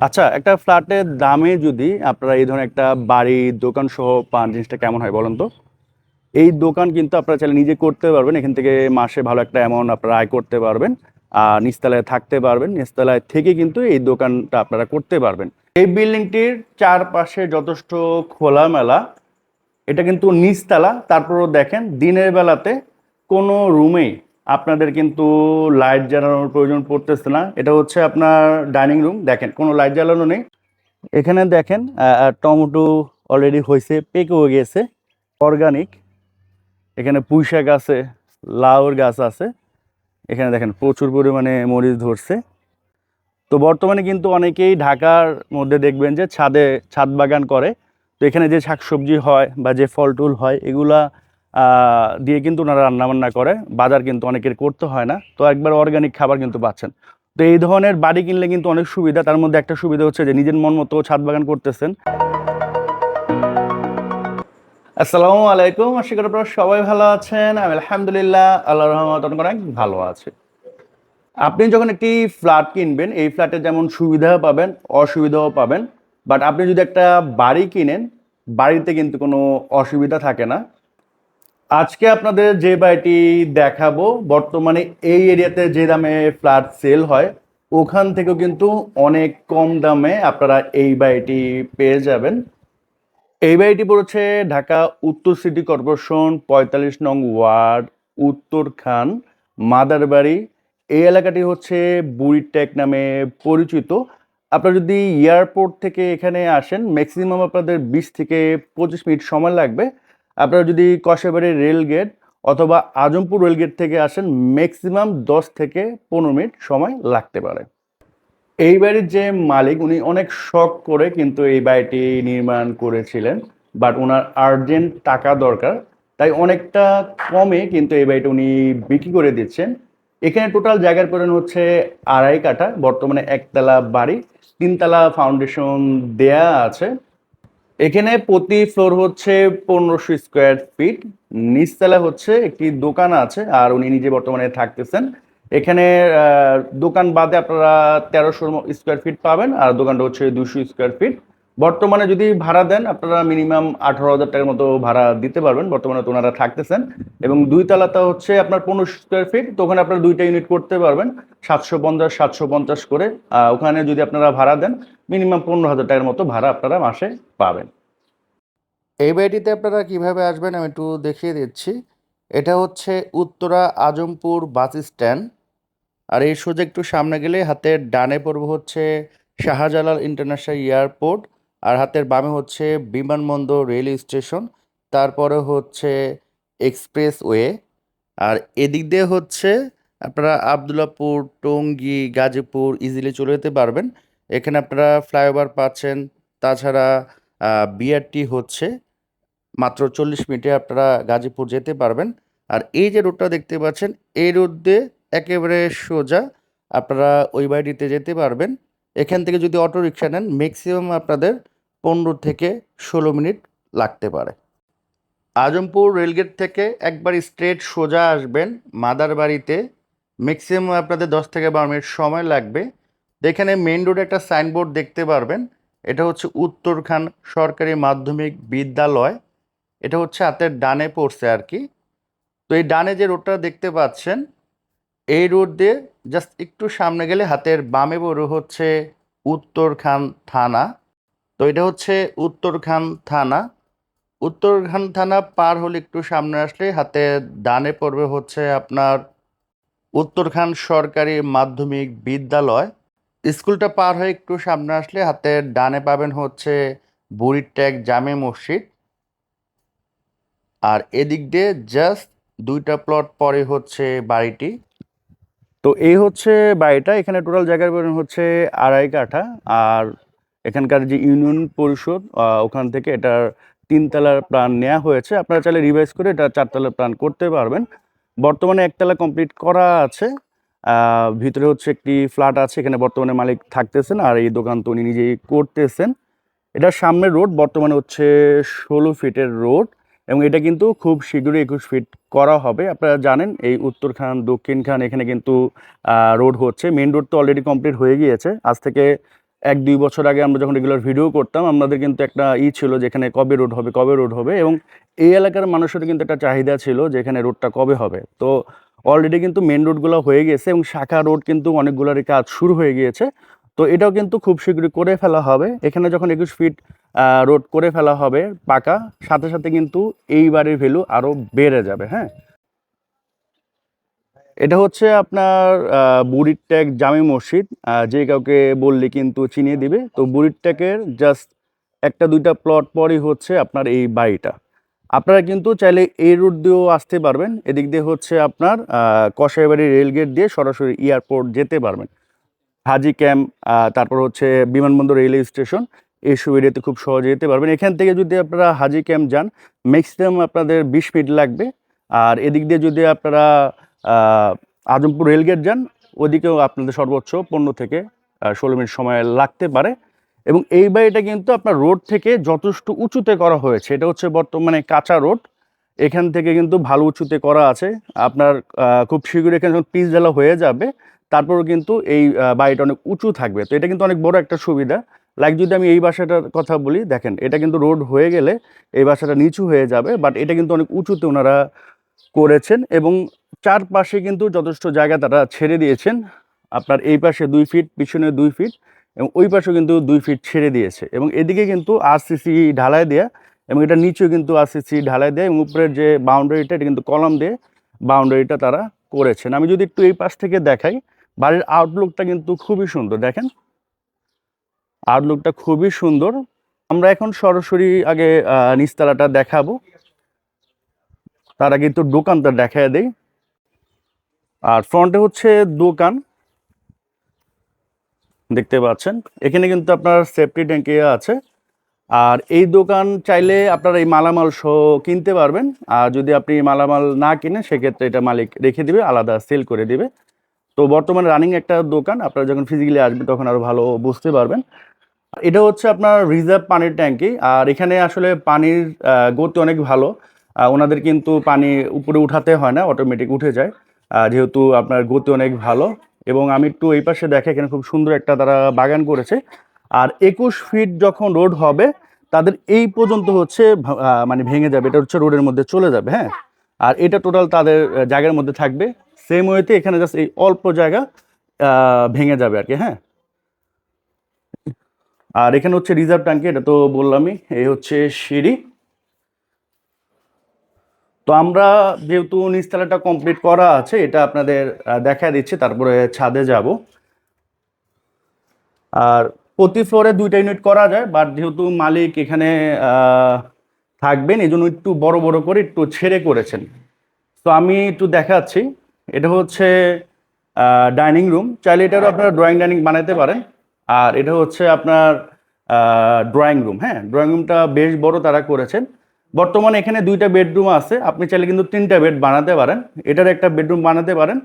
আচ্ছা একটা ফ্ল্যাটের দামে যদি আপনারা এই ধরনের একটা বাড়ি, দোকান সহ পান, জিনিসটা কেমন হয় বলুন তো? এই দোকান কিন্তু আপনারা চাইলে নিজে করতে পারবেন, এখান থেকে মাসে ভালো একটা অ্যামাউন্ট আপনারা আয় করতে পারবেন, আর নিচতলায় থাকতে পারবেন, নিচতলায় থেকে কিন্তু এই দোকানটা আপনারা করতে পারবেন। এই বিল্ডিংটির চারপাশে যথেষ্ট খোলামেলা, এটা কিন্তু নিচতলা, তারপরও দেখেন দিনের বেলাতে কোনো রুমেই আপনাদের কিন্তু লাইট জ্বালানোর প্রয়োজন পড়তেছে না। এটা হচ্ছে আপনার ডাইনিং রুম। দেখেন, কোনো লাইট জ্বালানো নেই। এখানে দেখেন টমেটো অলরেডি হয়েছে পেকেও গেছে। অর্গানিক এখানে পুঁই শাক আছে, লাউর গাছ আছে। এখানে দেখেন, প্রচুর পরিমাণে মরিচ ধরছে। তো বর্তমানে কিন্তু অনেকেই ঢাকার মধ্যে দেখবেন যে ছাদে, ছাদ বাগান করে। তো এখানে যে শাকসবজি হয় বা যে ফল টুল হয়, এগুলা দিয়ে কিন্তু ওনারা রান্নাবান্না করে। বাজার কিন্তু অনেকের করতে হয় না। তো একবার অর্গানিক খাবার কিন্তু পাচ্ছেন। তো এই ধরনের বাড়ি কিনলে কিন্তু অনেক সুবিধা। তার মধ্যে একটা সুবিধা হচ্ছে যে নিজের মন মতো ছাদ বাগান করতেছেন। আসসালামু আলাইকুম। আশা করি আপনারা সবাই ভালো আছেন। আমি আলহামদুলিল্লাহ আল্লাহ রহমত অনেক ভালো আছে। আপনি যখন একটি ফ্ল্যাট কিনবেন, এই ফ্ল্যাটে যেমন সুবিধা পাবেন, অসুবিধাও পাবেন। বাট আপনি যদি একটা বাড়ি কিনেন, বাড়িতে কিন্তু কোনো অসুবিধা থাকে না। আজকে আপনাদের যে বাড়িটি দেখাবো, বর্তমানে এই এরিয়াতে যে দামে ফ্ল্যাট সেল হয়, ওখান থেকেও কিন্তু অনেক কম দামে আপনারা এই বাড়িটি পেয়ে যাবেন। এই বাড়িটি পড়েছে ঢাকা উত্তর সিটি কর্পোরেশন, পঁয়তাল্লিশ নং ওয়ার্ড, উত্তর খান, মাদারবাড়ি। এই এলাকাটি হচ্ছে বুড়িটেক নামে পরিচিত। আপনারা যদি এয়ারপোর্ট থেকে এখানে আসেন ম্যাক্সিমাম আপনাদের বিশ থেকে পঁচিশ মিনিট সময় লাগবে। আপনারা যদি কষাবাড়ি রেল গেট অথবা আজমপুর রেল গেট থেকে আসেন ম্যাক্সিমাম দশ থেকে পনেরো মিনিট সময় লাগতে পারে। এই বাড়ির যে মালিক, উনি অনেক শখ করে কিন্তু এই বাড়িটি নির্মাণ করেছিলেন বাট ওনার আর্জেন্ট টাকা দরকার, তাই অনেকটা কমে কিন্তু এই বাড়িটা উনি বিক্রি করে দিচ্ছেন। এখানে টোটাল জায়গার পরিমাণ হচ্ছে আড়াই কাঠা, বর্তমানে একতলা বাড়ি, তিনতলা ফাউন্ডেশন দেয়া আছে। এখানে প্রতি ফ্লোর হচ্ছে পনেরোশো স্কোয়ার ফিট নিচতলা হচ্ছে একটি দোকান আছে, আর উনি নিজে বর্তমানে থাকতেছেন। এখানে দোকান বাদে আপনারা তেরোশো স্কোয়ার ফিট পাবেন, আর দোকানটা হচ্ছে দুশো স্কোয়ার ফিট। বর্তমানে যদি ভাড়া দেন, আপনারা মিনিমাম আঠারো হাজার টাকার মতো ভাড়া দিতে পারবেন। বর্তমানে তো ওনারা থাকতেছেন। এবং দুই তলাটা হচ্ছে আপনার পনেরোশো স্কোয়ার ফিট তো ওখানে আপনারা দুইটা ইউনিট করতে পারবেন। সাতশো পঞ্চাশ সাতশো পঞ্চাশ করে। ওখানে যদি আপনারা ভাড়া দেন, মিনিমাম পনেরো হাজার টাকার মতো ভাড়া আপনারা মাসে পাবেন। এই বাড়িটিতে আপনারা কীভাবে আসবেন আমি একটু দেখিয়ে দিচ্ছি। এটা হচ্ছে উত্তরা আজমপুর বাস স্ট্যান্ড। আর এই সোজা একটু সামনে গেলে হাতের ডানে পড়বে হচ্ছে শাহজালাল ইন্টারন্যাশনাল এয়ারপোর্ট। আর হাতের বামে হচ্ছে বিমানবন্দর রেল স্টেশন, তারপরে হচ্ছে এক্সপ্রেসওয়ে, আর এদিক দিয়ে হচ্ছে আপনারা আবদুল্লাপুর, টঙ্গী, গাজীপুর ইজিলি চলে যেতে পারবেন। এখানে আপনারা ফ্লাইওভার পাচ্ছেন, তাছাড়া বিআরটি হচ্ছে মাত্র চল্লিশ মিনিটে আপনারা গাজীপুর যেতে পারবেন। আর এই যে রোডটা দেখতে পাচ্ছেন, এই রোড দিয়ে একেবারে সোজা আপনারা ওই বাড়িটিতে যেতে পারবেন। এখান থেকে যদি অটো রিক্সা নেন ম্যাক্সিমাম আপনাদের পনেরো থেকে ষোলো মিনিট লাগতে পারে। আজমপুর রেলগেট থেকে একবার স্ট্রেট সোজা আসবেন, মাদার বাড়িতে। ম্যাক্সিমাম আপনাদের দশ থেকে বারো মিনিট সময় লাগবে। এখানে মেইন রোডে একটা সাইনবোর্ড দেখতে পারবেন। এটা হচ্ছে উত্তরখান সরকারি মাধ্যমিক বিদ্যালয়। এটা হচ্ছে হাতের ডানে পড়ছে আর কি। তো এই ডানে যে রোডটা দেখতে পাচ্ছেন এই রোড দিয়ে জাস্ট একটু সামনে গেলে হাতের বামে বড় হচ্ছে উত্তরখান থানা। তো এটা হচ্ছে উত্তরখান থানা। উত্তরখান থানা পার হলে একটু সামনে আসলে হাতে ডানে পড়বে হচ্ছে আপনার উত্তরখান সরকারি মাধ্যমিক বিদ্যালয়। স্কুলটা পার হয়ে একটু সামনে আসলে হাতে ডানে পাবেন হচ্ছে বুড়িরট্যাগ জামে মসজিদ। আর এদিক দিয়ে জাস্ট দুইটা প্লট পরে হচ্ছে বাড়িটি। তো এই হচ্ছে বাড়িটা, এখানে টোটাল জায়গার পরিমাণ হচ্ছে আড়াই কাঠা। আর এখানকার যে ইউনিয়ন পরিষদ ওখান থেকে এটার তিনতলার প্ল্যান নেওয়া হয়েছে। আপনারা চাইলে রিভাইজ করে এটা চারতলার প্ল্যান করতে পারবেন। বর্তমানে একতলা কমপ্লিট করা আছে। ভিতরে হচ্ছে একটি ফ্ল্যাট আছে, এখানে বর্তমানে মালিক থাকতেছেন আর এই দোকান তো উনি নিজেই করতেছেন। এটার সামনের রোড বর্তমানে হচ্ছে ষোলো ফিটের রোড এবং এটা কিন্তু খুব শীঘ্রই একুশ ফিট করা হবে। আপনারা জানেন, এই উত্তর খান, দক্ষিণ খান এখানে কিন্তু রোড হচ্ছে। মেন রোড তো অলরেডি কমপ্লিট হয়ে গিয়েছে। আজ থেকে এক, দুই বছর আগে আমরা যখন রেগুলার ভিডিও করতাম, আমাদের কিন্তু একটা ই ছিল যেখানে কবে রোড হবে, কবে রোড হবে এবং এই এলাকার মানুষের কিন্তু একটা চাহিদা ছিল যে এখানে রোডটা কবে হবে। তো অলরেডি কিন্তু মেন রোডগুলো হয়ে গেছে এবং শাখা রোড কিন্তু অনেকগুলোরই কাজ শুরু হয়ে গিয়েছে। তো এটাও কিন্তু খুব শীঘ্রই করে ফেলা হবে। এখানে যখন একুশ ফিট রোড করে ফেলা হবে পাকা সাথে সাথে কিন্তু এই বাড়ির ভ্যালু আরও বেড়ে যাবে হ্যাঁ? এটা হচ্ছে আপনার বুড়ির ট্যাগ জামে মসজিদ। যে কাউকে বললে কিন্তু চিনিয়ে দিবে। তো বুড়ির ট্যাগের জাস্ট একটা দুইটা প্লট পরই হচ্ছে আপনার এই বাড়িটা। আপনারা কিন্তু চাইলে এই রুট দিয়েও আসতে পারবেন। এদিক দিয়ে হচ্ছে আপনার আহ, কসাইবাড়ি রেলগেট দিয়ে সরাসরি এয়ারপোর্ট যেতে পারবেন। হাজি ক্যাম্প তারপর হচ্ছে বিমানবন্দর রেলওয়ে স্টেশন, এইসব এরিয়াতে খুব সহজে যেতে পারবেন। এখান থেকে যদি আপনারা হাজি ক্যাম্প যান ম্যাক্সিমাম আপনাদের বিশ মিনিট লাগবে। আর এদিক দিয়ে যদি আপনারা আজমপুর রেলগেট যান, ওদিকেও আপনাদের সর্বোচ্চ পনেরো থেকে ষোলো মিনিট সময় লাগতে পারে। এবং এই বাড়িটা কিন্তু আপনার রোড থেকে যথেষ্ট উঁচুতে করা হয়েছে। এটা হচ্ছে বর্তমানে কাঁচা রোড। এখান থেকে কিন্তু ভালো উঁচুতে করা আছে। আপনার খুব শীঘ্রই এখানে যখন পিচ হয়ে যাবে তারপরও কিন্তু এই বাড়িটা অনেক উঁচু থাকবে। তো এটা কিন্তু অনেক বড় একটা সুবিধা। লাইক যদি আমি এই বাসাটার কথা বলি, দেখেন, এটা কিন্তু রোড হয়ে গেলে এই বাসাটা নিচু হয়ে যাবে বাট এটা কিন্তু অনেক উঁচুতে ওনারা করেছেন এবং চারপাশে কিন্তু যথেষ্ট জায়গা তারা ছেড়ে দিয়েছেন। আপনার এই পাশে দুই ফিট পিছনে দুই ফিট এবং ওই পাশেও কিন্তু দুই ফিট ছেড়ে দিয়েছে এবং এদিকে কিন্তু আরসিসি ঢালাই দেয়া এবং এটা নিচেও কিন্তু আরসিসি ঢালাই দেয় এবং উপরের যে বাউন্ডারিটা এটা কিন্তু কলম দিয়ে বাউন্ডারিটা তারা করেছেন। আমি যদি একটু এই পাশ থেকে দেখাই বাড়ির আউটলুকটা কিন্তু খুবই সুন্দর, দেখেন। আউটলুকটা খুবই সুন্দর। আমরা এখন সরাসরি আগে নিচতলাটা দেখাবো। তার আগে একটু দোকানটা দেখায় দেই। আর ফ্রন্টে হচ্ছে দোকান। দেখতে পাচ্ছেন? এখানে কিন্তু আপনার সেফটি ট্যাঙ্কি আছে। আর এই দোকান চাইলে আপনারা এই মালামাল সহ কিনতে পারবেন। আর যদি আপনি মালামাল না কিনেন, সেক্ষেত্রে এটা মালিক রেখে দিবে, আলাদা সেল করে দিবে। তো বর্তমানে রানিং একটা দোকান, আপনারা যখন ফিজিক্যালি আসবেন তখন আরও ভালো বুঝতে পারবেন। এটা হচ্ছে আপনার রিজার্ভ পানির ট্যাঙ্কি আর এখানে আসলে পানির গতি অনেক ভালো। ওনাদের কিন্তু পানি উপরে উঠাতে হয় না অটোমেটিক উঠে যায়। যেহেতু আপনার গতি অনেক ভালো, এবং আমি একটু এই পাশে দেখে এখানে খুব সুন্দর একটা তারা বাগান করেছে। আর একুশ ফিট যখন রোড হবে, তাদের এই পর্যন্ত হচ্ছে মানে ভেঙে যাবে। এটা হচ্ছে রোডের মধ্যে চলে যাবে হ্যাঁ। আর এটা টোটাল তাদের জায়গার মধ্যে থাকবে। সেম ওয়েতে এখানে জাস্ট এই অল্প জায়গা ভেঙে যাবে আর কি হ্যাঁ? আর এখানে হচ্ছে রিজার্ভ ট্যাঙ্কি এটা তো বললামই, এই হচ্ছে সিঁড়ি। তো আমরা যেহেতু নিচতলাটা কমপ্লিট করা আছে, এটা আপনাদের দেখা দিচ্ছি, তারপরে ছাদে যাব। আর প্রতি ফ্লোরে দুইটা ইউনিট করা যায় বাট যেহেতু মালিক এখানে থাকবেন এই জন্য একটু বড় বড় করে একটু ছেড়ে করেছেন। তো আমি একটু দেখাচ্ছি। এটা হচ্ছে ডাইনিং রুম। চাইলে এটারও আপনারা ড্রয়িং ডাইনিং বানাতে পারেন। আর এটা হচ্ছে আপনার ড্রয়িং রুম হ্যাঁ? ড্রয়িং রুমটা বেশ বড় তারা করেছেন। বর্তমানে এখানে দুইটা বেডরুম আছে। আপনি চাইলে কিন্তু তিনটা বেড বানাতে পারেন। এটার একটা বেডরুম বানাতে পারেন।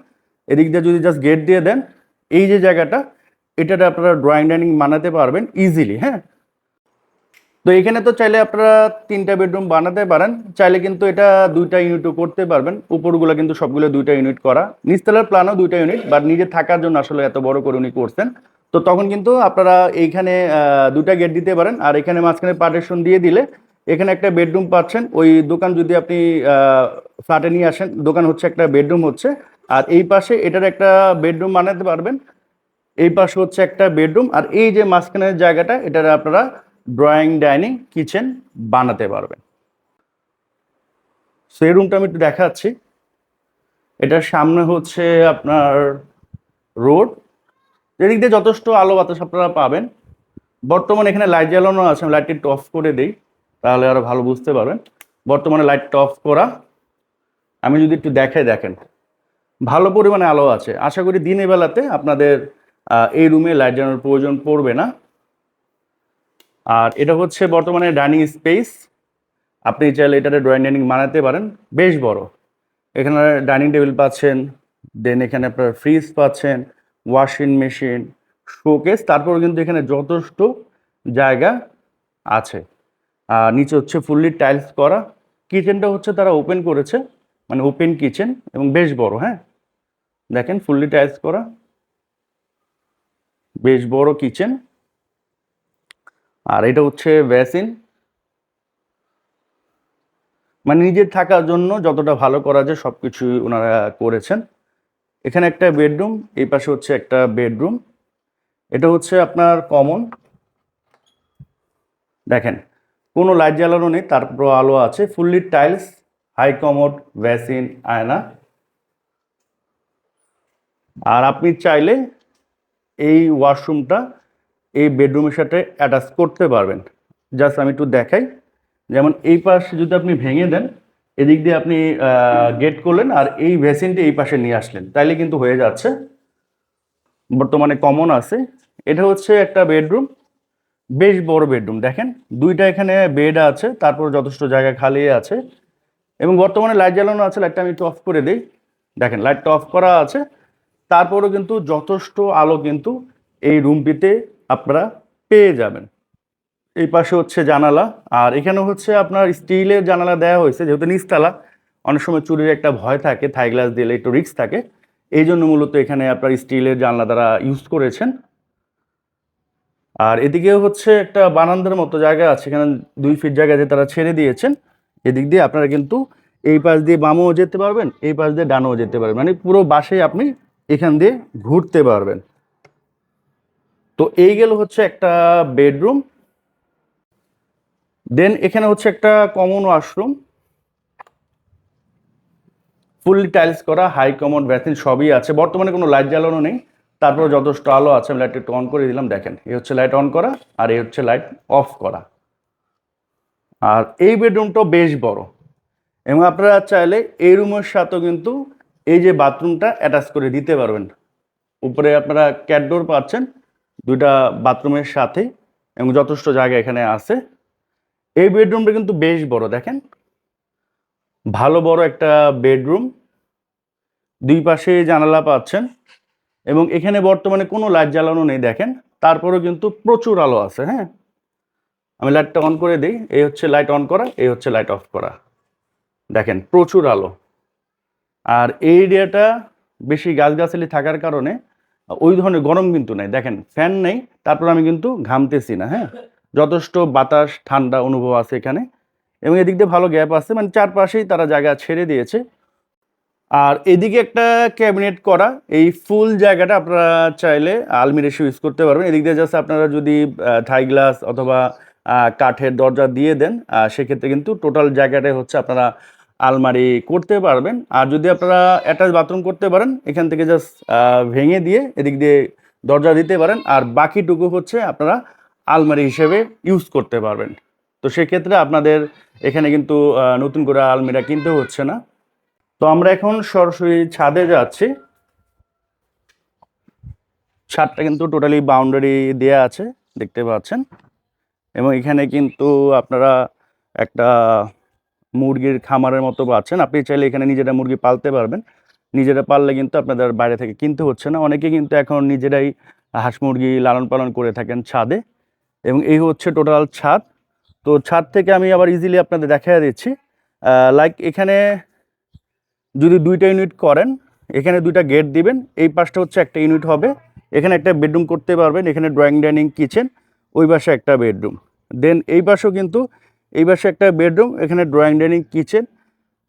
এদিক দিয়ে যদি জাস্ট গেট দিয়ে দেন এই যে জায়গাটা এটাতে আপনারা ড্রয়িং ডাইনিং বানাতে পারবেন ইজিলি হ্যাঁ? তো এখানে তো চাইলে আপনারা তিনটা বেডরুম বানাতে পারেন। চাইলে কিন্তু এটা দুইটা ইউনিটও করতে পারবেন। উপরগুলো কিন্তু সবগুলো দুইটা ইউনিট করা। নিচতলার প্ল্যানও দুইটা ইউনিট বাট নিজে থাকার জন্য আসলে এত বড় করে উনি করছেন। তো তখন কিন্তু আপনারা এইখানে দুটা গেট দিতে পারেন। আর এখানে মাঝখানে পার্টিশন দিয়ে দিলে এখানে একটা বেডরুম পাচ্ছেন। ওই দোকান যদি আপনি ফ্ল্যাটে নিয়ে আসেন, দোকান হচ্ছে একটা বেডরুম হচ্ছে। আর এই পাশে এটার একটা বেডরুম বানাতে পারবেন। এই পাশে হচ্ছে একটা বেডরুম আর এই যে মাঝখানের জায়গাটা, এটার আপনারা ড্রয়িং, ডাইনিং, কিচেন বানাতে পারবেন। সেই রুমটা আমি একটু দেখাচ্ছি। এটার সামনে হচ্ছে আপনার রোড। এদিক দিয়ে যথেষ্ট আলো বাতাস আপনারা পাবেন। বর্তমানে এখানে লাইট জ্বালানো আছে, আমি লাইটটি একটু অফ করে দিই, তাহলে আরও ভালো বুঝতে পারবেন। বর্তমানে লাইটটা অফ করা। আমি যদি একটু দেখে দেখেন। ভালো পরিমাণে আলো আছে। আশা করি দিনের বেলাতে আপনাদের এই রুমে লাইট জ্বালানোর প্রয়োজন পড়বে না। আর এটা হচ্ছে বর্তমানে ডাইনিং স্পেস। আপনি চাইলে এটাতে ড্রয়িং ডাইনিং বানাতে পারেন, বেশ বড়। এখানে ডাইনিং টেবিল পাচ্ছেন দেন এখানে আপনার ফ্রিজ পাচ্ছেন ওয়াশিং মেশিন শোকেস তারপর কিন্তু এখানে যথেষ্ট জায়গা আছে। আর নিচে হচ্ছে ফুললি টাইলস করা। কিচেনটা হচ্ছে তারা ওপেন করেছে মানে ওপেন কিচেন এবং বেশ বড় হ্যাঁ? দেখেন ফুললি টাইলস করা। বেশ বড় কিচেন আর এটা হচ্ছে ভ্যাসিন। মানে নিজের থাকার জন্য যতটা ভালো করা যায় সব কিছুই ওনারা করেছেন। এখানে একটা বেডরুম, এই পাশে হচ্ছে একটা বেডরুম। এটা হচ্ছে আপনার কমন। দেখেন, কোনো লাইট জ্বালানো নেই, তারপর আলো আছে। Fully tiles high commode basin আয়না। আর আপনি চাইলে এই ওয়াশরুমটা এই বেডরুমের সাথে অ্যাটাচ করতে পারবেন। জাস্ট আমি একটু দেখাই। যেমন এই পাশে যদি আপনি ভেঙে দেন, এদিক দিয়ে আপনি গেট করলেন আর এই ভ্যাসিনটা এই পাশে নিয়ে আসলেন। তাইলে কিন্তু হয়ে যাচ্ছে। বর্তমানে কমন আছে। এটা হচ্ছে একটা বেডরুম বেশ বড় বেডরুম দেখেন। দুইটা এখানে বেড আছে, তারপর যথেষ্ট জায়গা খালি আছে। এবং বর্তমানে লাইট জ্বালানো আছে লাইটটা আমি একটু অফ করে দিই। দেখেন লাইটটা অফ করা আছে। তারপরও কিন্তু যথেষ্ট আলো কিন্তু এই রুমটিতে আপনারা পেয়ে যাবেন। এই পাশে হচ্ছে জানালা, আর এখানে হচ্ছে আপনার স্টিলের জানালা দেওয়া হয়েছে, যেহেতু নিচতলা, অনেক সময় চুরির একটা ভয় থাকে, থাই গ্লাস দিলে একটু রিক্স থাকে। এই জন্য মূলত এখানে আপনার স্টিলের জানলা দ্বারা ইউজ করেছেন। আর এদিকেও হচ্ছে একটা বারান্দার মতো জায়গা আছে, এখানে দুই ফিট জায়গা যে তারা ছেড়ে দিয়েছেন। এদিক দিয়ে আপনারা কিন্তু এই পাশ দিয়ে বামও যেতে পারবেন, এই পাশ দিয়ে ডানও যেতে পারবেন। মানে পুরো বাসে আপনি এখান দিয়ে ঘুরতে পারবেন। তো এই গেল হচ্ছে একটা বেডরুম। দেন এখানে হচ্ছে একটা কমন ওয়াশরুম ফুললি টাইলস করা হাই কমন ব্যাথিন সবই আছে। বর্তমানে কোনো লাইট জ্বালানো নেই। তারপর যথেষ্ট আলো আছে, আমি লাইট একটু অন করে দিলাম, দেখেন। এই হচ্ছে লাইট অন করা আর এই হচ্ছে লাইট অফ করা। আর এই বেডরুমটাও বেশ বড়। এবং আপনারা চাইলে এই রুমের সাথেও কিন্তু এই যে বাথরুমটা অ্যাটাচ করে দিতে পারবেন। উপরে আপনারা ক্যাটডোর পাচ্ছেন। দুইটা বাথরুমের সাথে এবং যথেষ্ট জায়গা এখানে আছে। এই বেডরুমটা কিন্তু বেশ বড়, দেখেন। ভালো বড় একটা বেডরুম। দুই পাশে জানালা পাচ্ছেন এবং এখানে বর্তমানে কোনো লাইট জ্বালানো নেই, দেখেন। তারপরেও কিন্তু প্রচুর আলো আছে হ্যাঁ? আমি লাইটটা অন করে দিই, এই হচ্ছে লাইট অন করা, এই হচ্ছে লাইট অফ করা। দেখেন, প্রচুর আলো। আর এই এরিয়াটা বেশি গাছগাছালি থাকার কারণে ওই ধরনের গরম কিন্তু নাই। দেখেন ফ্যান নেই, তারপর আমি কিন্তু ঘামতেছি না হ্যাঁ? যথেষ্ট বাতাস, ঠান্ডা অনুভব আছে এখানে। এবং এদিক দিয়ে ভালো গ্যাপ আছে মানে চারপাশেই তারা জায়গা ছেড়ে দিয়েছে। আর এদিকে একটা ক্যাবিনেট করা, এই ফুল জায়গাটা আপনারা চাইলে আলমির এসে ইউজ করতে পারবেন। এদিক দিয়ে জাস্ট আপনারা যদি থাই গ্লাস অথবা কাঠের দরজা দিয়ে দেন সেক্ষেত্রে কিন্তু টোটাল জায়গাটাই হচ্ছে আপনারা আলমারি করতে পারবেন। আর যদি আপনারা অ্যাটাচ বাথরুম করতে পারেন, এখান থেকে জাস্ট ভেঙে দিয়ে এদিক দিয়ে দরজা দিতে পারেন। আর বাকিটুকু হচ্ছে আপনারা আলমারি হিসেবে ইউজ করতে পারবেন। তো সেক্ষেত্রে আপনাদের এখানে কিন্তু নতুন করে আলমিরা কিনতে হচ্ছে না। তো আমরা এখন সরাসরি ছাদে যাচ্ছি। ছাদটা কিন্তু টোটালি বাউন্ডারি দেয়া আছে, দেখতে পাচ্ছেন। এবং এখানে কিন্তু আপনারা একটা মুরগির খামারের মতো পাচ্ছেন আপনি চাইলে এখানে নিজেরা মুরগি পালতে পারবেন। নিজেরা পাললে কিন্তু আপনাদের বাইরে থেকে কিনতে হচ্ছে না। অনেকে কিন্তু এখন নিজেরাই হাঁস মুরগি লালন পালন করে থাকেন ছাদে এবং এই হচ্ছে টোটাল ছাদ। তো ছাদ থেকে আমি আবার ইজিলি আপনাদের দেখা দিচ্ছি। লাইক এখানে যদি দুইটা ইউনিট করেন, এখানে দুইটা গেট দিবেন, এই পাশটা হচ্ছে একটা ইউনিট হবে। এখানে একটা বেডরুম করতে পারবেন, এখানে ড্রয়িং ডাইনিং কিচেন ওই পাশে একটা বেডরুম দেন এই পাশেও কিন্তু এই পাশে একটা বেডরুম, এখানে ড্রয়িং ডাইনিং কিচেন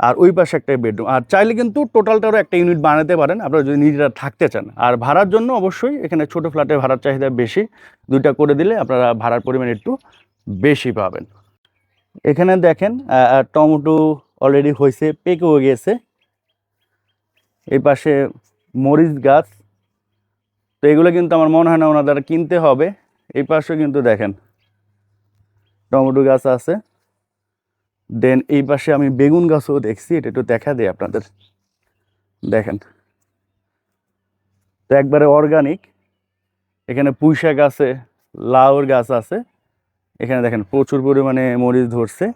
আর ওই পাশে একটা বেডরুম। আর চাইলে কিন্তু টোটালটারও একটা ইউনিট বানাতে পারেন, আপনারা যদি নিজেরা থাকতে চান। আর ভাড়ার জন্য অবশ্যই এখানে ছোট ফ্ল্যাটে ভাড়ার চাহিদা বেশি, দুইটা করে দিলে আপনারা ভাড়ার পরিমাণ একটু বেশি পাবেন। এখানে দেখেন টমেটো অলরেডি হয়েছে, পেকেও গেছে। এই পাশে মরিচ গাছ। তো এগুলো কিন্তু আমার মনে হয় না ওনাদের কিনতে হবে। এই পাশে কিন্তু দেখেন, টমেটো গাছ আছে। দেন এই পাশে আমি বেগুন গাছও দেখছি, এটা একটু দেখা দেয় আপনাদের। দেখেন। তো একবারে অর্গানিক এখানে পুঁই শাক আছে, লাউর গাছ আছে। এখানে দেখেন প্রচুর পরিমাণে মরিচ ধরছে।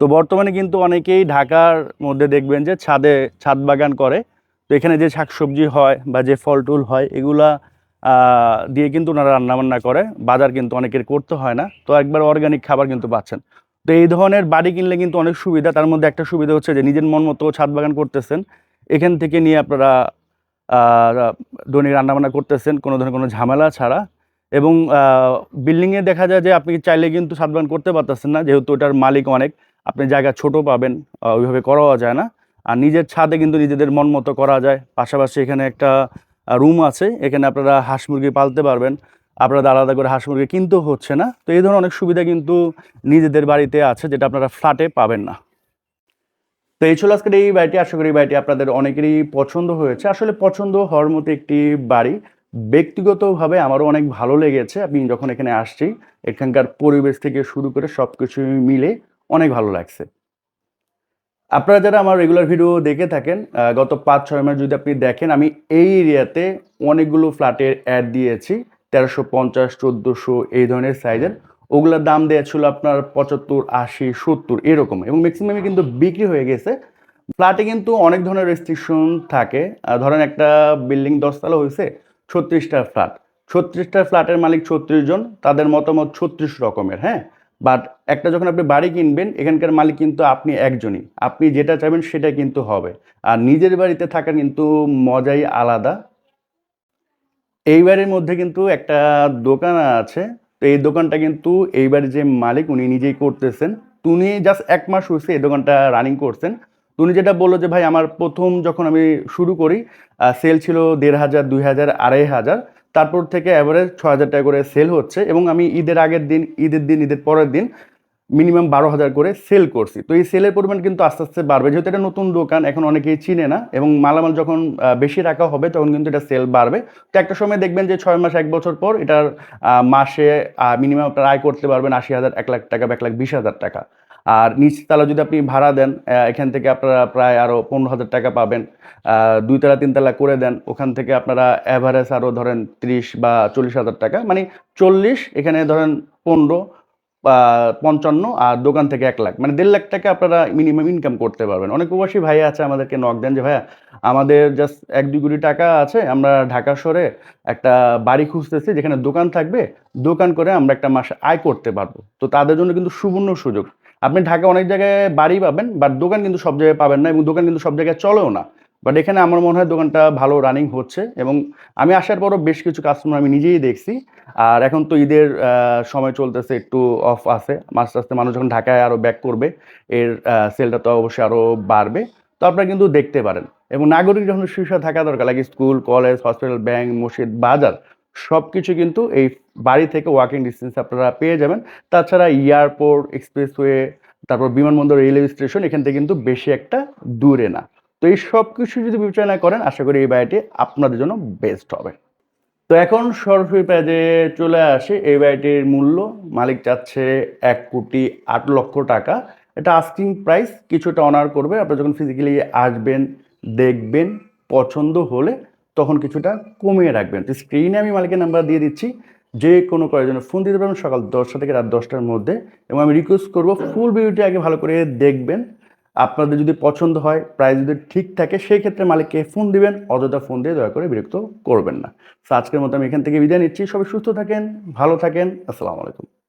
তো বর্তমানে কিন্তু অনেকেই ঢাকার মধ্যে দেখবেন যে ছাদে, ছাদ বাগান করে। তো এখানে যে শাকসবজি হয় বা যে ফল টুল হয়, এগুলা দিয়ে কিন্তু ওনারা রান্নাবান্না করে। বাজার কিন্তু অনেকের করতে হয় না। তো একবার অর্গানিক খাবার কিন্তু পাচ্ছেন। তো এই ধরনের বাড়ি কিনলে কিন্তু অনেক সুবিধা। তার মধ্যে একটা সুবিধা হচ্ছে যে, নিজের মন মতো ছাদ বাগান করতেছেন। এখান থেকে নিয়ে আপনারা দৈনিক রান্নাবান্না করতেছেন, কোনো ধরনের কোনো ঝামেলা ছাড়া। এবং বিল্ডিংয়ে দেখা যায় যে, আপনি চাইলে কিন্তু ছাদ বাগান করতে পারতেছেন না, যেহেতু ওটার মালিক অনেক। আপনি জায়গা ছোট পাবেন ওইভাবে করাও যায় না। আর নিজের ছাদে কিন্তু নিজেদের মন মতো করা যায়। পাশাপাশি এখানে একটা রুম আছে। এখানে আপনারা হাঁস মুরগি পালতে পারবেন। আপনারা আলাদা করে হাঁস মুরগি কিনতেও হচ্ছে না। তো এই ধরনের অনেক সুবিধা কিন্তু নিজেদের বাড়িতে আছে, যেটা আপনারা ফ্ল্যাটে পাবেন না। তো এই ছিল আজকের এই বাড়িটি। আশা করি বাড়িটি আপনাদের অনেকেরই পছন্দ হয়েছে। আসলে পছন্দ হওয়ার মতো একটি বাড়ি। ব্যক্তিগতভাবে আমারও অনেক ভালো লেগেছে। আমি যখন এখানে আসছি, এখানকার পরিবেশ থেকে শুরু করে সব কিছু মিলে অনেক ভালো লাগছে। আপনারা যারা আমার রেগুলার ভিডিও দেখে থাকেন গত পাঁচ, ছয় মাস যদি আপনি দেখেন, আমি এই এরিয়াতে অনেকগুলো ফ্ল্যাটের অ্যাড দিয়েছি। তেরোশো পঞ্চাশ, চোদ্দোশো, এই ধরনের সাইজের ওগুলোর দাম দেওয়া ছিল আপনার পঁচাত্তর, আশি, সত্তর, এরকম। এবং ম্যাক্সিমামই কিন্তু বিক্রি হয়ে গেছে। ফ্ল্যাটে কিন্তু অনেক ধরনের রেস্ট্রিকশন থাকে। ধরেন একটা বিল্ডিং দশতলা হয়েছে ছত্রিশটা ফ্ল্যাট ছত্রিশটা ফ্ল্যাটের মালিক ছত্রিশ জন, তাদের মতামত ছত্রিশ রকমের হ্যাঁ? বাট একটা যখন আপনি বাড়ি কিনবেন, এখানকার মালিক কিন্তু আপনি একজনই। আপনি যেটা চাইবেন সেটা কিন্তু হবে। আর নিজের বাড়িতে থাকা কিন্তু মজাই আলাদা। এই বাড়ির মধ্যে কিন্তু একটা দোকান আছে, তো এই দোকানটা কিন্তু এই বাড়ির যে মালিক উনি নিজেই করতেছেন। তো উনি জাস্ট এক মাস হয়েছে এই দোকানটা রানিং করছেন। তো উনি যেটা বলল যে, ভাই, আমার প্রথম যখন আমি শুরু করি সেল ছিল দেড় হাজার, দুই হাজার, আড়াই হাজার। তারপর থেকে অ্যাভারেজ ছ হাজার টাকা করে সেল হচ্ছে এবং আমি ঈদের আগের দিন, ঈদের দিন, ঈদের পরের দিন মিনিমাম বারো হাজার করে সেল করছি। তো এই সেলের পরিমাণ কিন্তু আস্তে আস্তে বাড়বে। যেহেতু এটা নতুন দোকান, এখন অনেকেই চিনে না এবং মালামাল যখন বেশি রাখা হবে তখন কিন্তু এটা সেল বাড়বে। তো একটা সময় দেখবেন যে ছয় মাস, এক বছর পর এটার মাসে মিনিমাম আপনার আয় করতে পারবেন আশি হাজার, এক লাখ টাকা বা এক লাখ বিশ হাজার টাকা। আর নিচতলা যদি আপনি ভাড়া দেন এখান থেকে আপনারা প্রায় আরও পনেরো হাজার টাকা পাবেন। দুইতলা তিনতলা করে দেন, ওখান থেকে আপনারা অ্যাভারেজ আরও ধরেন ত্রিশ বা চল্লিশ হাজার টাকা। মানে চল্লিশ, এখানে ধরেন পনেরো পঞ্চান্ন আর দোকান থেকে এক লাখ। মানে দেড় লাখ টাকা আপনারা মিনিমাম ইনকাম করতে পারবেন। অনেক প্রবাসী ভাইয়া আছে আমাদেরকে নক দেন যে, ভাইয়া, আমাদের জাস্ট এক দুই কোটি টাকা আছে, আমরা ঢাকা শহরে একটা বাড়ি খুঁজতেছি, যেখানে দোকান থাকবে, দোকান করে আমরা একটা মাসে আয় করতে পারব। তো তাদের জন্য কিন্তু সুবর্ণ সুযোগ। আপনি ঢাকা অনেক জায়গায় বাড়ি পাবেন বাট দোকান কিন্তু সব জায়গায় পাবেন না এবং দোকান কিন্তু সব জায়গায় চলেও না। বাট এখানে আমার মনে হয় দোকানটা ভালো রানিং হচ্ছে এবং আমি আসার পরও বেশ কিছু কাস্টমার আমি নিজেই দেখছি। আর এখন তো ঈদের সময় চলতেছে, একটু অফ আছে। আস্তে আস্তে মানুষ যখন ঢাকায় আরও ব্যাক করবে, এর সেলটা তো অবশ্যই আরও বাড়বে। তো আপনারা কিন্তু দেখতে পারেন। এবং নাগরিক যখন সুবিধা থাকা দরকার লাগে স্কুল কলেজ হসপিটাল ব্যাংক মসজিদ, বাজার সব কিছু কিন্তু এই বাড়ি থেকে ওয়াকিং ডিস্টেন্স আপনারা পেয়ে যাবেন। তাছাড়া এয়ারপোর্ট এক্সপ্রেসওয়ে তারপর বিমানবন্দর রেলওয়ে স্টেশন এখান থেকে কিন্তু বেশি একটা দূরে না। তো এই সব কিছু যদি বিবেচনা করেন, আশা করি এই বাড়িটি আপনাদের জন্য বেস্ট হবে। তো এখন সরাসরি পেজে চলে আসে। এই বাড়িটির মূল্য, মালিক চাচ্ছে এক কোটি আট লক্ষ টাকা। এটা আস্কিং প্রাইস কিছুটা অনার করবে। আপনি যখন ফিজিক্যালি আসবেন, দেখবেন, পছন্দ হলে তখন কিছুটা কমিয়ে রাখবেন। তো স্ক্রিনে আমি মালিকের নাম্বার দিয়ে দিচ্ছি। যে কোনো করার জন্য ফোন দিতে পারবেন সকাল দশটা থেকে রাত দশটার মধ্যে। এবং আমি রিকোয়েস্ট করব ফুল ভিডিওটি আগে ভালো করে দেখবেন। আপনাদের যদি পছন্দ হয় প্রাইস যদি ঠিক থাকে, সেই ক্ষেত্রে মালিককে ফোন দিবেন, অযথা ফোন দিয়ে দয়া করে বিরক্ত করবেন না। আজকের মতো আমি এখান থেকে বিদায় নিচ্ছি। সবাই সুস্থ থাকেন, ভালো থাকেন। আসসালামু আলাইকুম।